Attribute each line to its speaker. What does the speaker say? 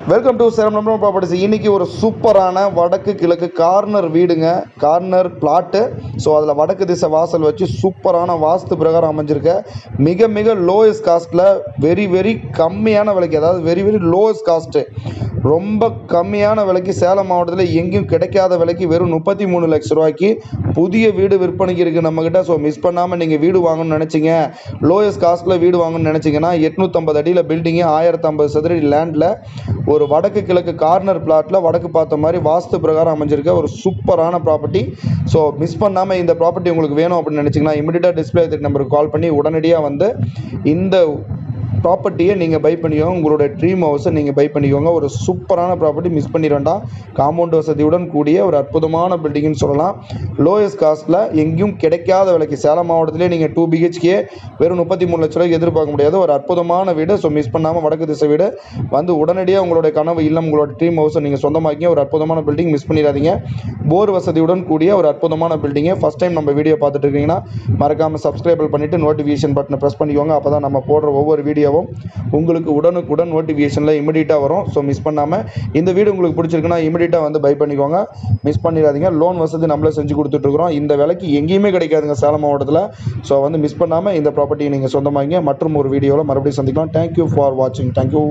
Speaker 1: Welcome to Cheram number properties இன்னைக்கு ஒரு சூப்பரான வடக்கு கிழக்கு கார்னர் வீடுங்க. கார்னர் பிளாட்டு ஸோ அதில் வடக்கு திசை வாசல் வச்சு சூப்பரான வாஸ்து பிரகாரம் அமைஞ்சிருக்க. மிக மிக லோயஸ்ட் காஸ்ட்டில் வெரி வெரி கம்மியான விலைக்கு அதாவது வெரி வெரி லோயஸ்ட் காஸ்ட்டு ரொம்ப கம்மியான விலைக்கு சேலம் மாவட்டத்தில் எங்கேயும் கிடைக்காத விலைக்கு வெறும் முப்பத்தி மூணு லட்ச ரூபாய்க்கு புதிய வீடு விற்பனைக்கு இருக்குது நம்மக்கிட்ட ஸோ மிஸ் பண்ணாமல் நீங்கள் வீடு வாங்கணும்னு நினச்சிங்க. லோயஸ்ட் காஸ்ட்டில் வீடு வாங்கணும்னு நினச்சிங்கன்னா எட்நூற்றம்பது அடியில் பில்டிங்கு ஆயிரத்தம்பது சதுரடி லேண்டில் ஒரு வடக்கு கிழக்கு கார்னர் பிளாட்டில் வடக்கு பார்த்த மாதிரி வாஸ்து பிரகாரம் அமைஞ்சிருக்க ஒரு சூப்பரான ப்ராப்பர்ட்டி ஸோ மிஸ் பண்ணாமல் இந்த ப்ராப்பர்ட்டி உங்களுக்கு வேணும் அப்படின்னு நினச்சிங்கன்னா இமிடியட்டாக டிஸ்பிளே நம்பருக்கு கால் பண்ணி உடனடியாக வந்து இந்த ப்ராப்பர்ட்டியை நீங்கள் பை பண்ணிக்கோங்க. உங்களோட ட்ரீம் ஹவுஸை நீங்கள் பை பண்ணிக்கோங்க. ஒரு சூப்பரான ப்ராப்பர்ட்டி மிஸ் பண்ணி வேண்டாம் காம்பவுண்ட் வசதியுடன் கூடிய ஒரு அற்புதமான பில்டிங்னு சொல்லலாம். லோயஸ்ட் காஸ்ட்டில் எங்கேயும் கிடைக்காத விலைக்கு சேலம் மாவட்டத்திலே நீங்கள் டூ பிஹெச்கே வெறும் முப்பத்தி மூணு லட்ச ரூபாய்க்கு எதிர்பார்க்க முடியாது. ஒரு அற்புதமான வீடு. ஸோ மிஸ் பண்ணாமல் வடக்கு திசை வீடு. வந்து உடனடியாக உங்களுடைய கனவு இல்லம் உங்களோட ட்ரீம் ஹவுஸை நீங்கள் சொந்தமாக்கிங்க. ஒரு அற்புதமான பில்டிங் மிஸ் பண்ணிடாதீங்க. போர் வசதியுடன் கூடிய ஒரு அற்புதமான பில்டிங்கு ஃபஸ்ட் டைம் நம்ம வீடியோ பார்த்துட்டு இருக்கீங்கன்னா மறக்காமல் சப்ஸ்கிரைபிள் பண்ணிவிட்டு நோட்டிஃபிகேஷன் பட்டனை ப்ரெஸ் பண்ணிக்கோங்க. அப்போ தான் நம்ம போடுற ஒவ்வொரு வீடியோவும் உங்களுக்கு உடனுக்குடன் நோட்டிஃபிகேஷனில் இமிடியட்டாக வரும். ஸோ மிஸ் பண்ணாமல் இந்த வீடு உங்களுக்கு பிடிச்சிருக்குன்னா இமிடியேட்டாக வந்து பை பண்ணிக்கோங்க. மிஸ் பண்ணிடாதீங்க. லோன் வசதி நம்மளே செஞ்சு கொடுத்துட்ருக்குறோம். இந்த விலைக்கு எங்கேயுமே கிடைக்காதுங்க சேலம் மாவட்டத்தில். ஸோ வந்து மிஸ் பண்ணாமல் இந்த ப்ராப்பர்ட்டியை நீங்கள் சொந்தமாகிங்க மற்றும் ஒரு வீடியோவில் மறுபடியும் சந்திக்கலாம். தேங்க்யூ ஃபார் வாட்சிங் தேங்க்யூ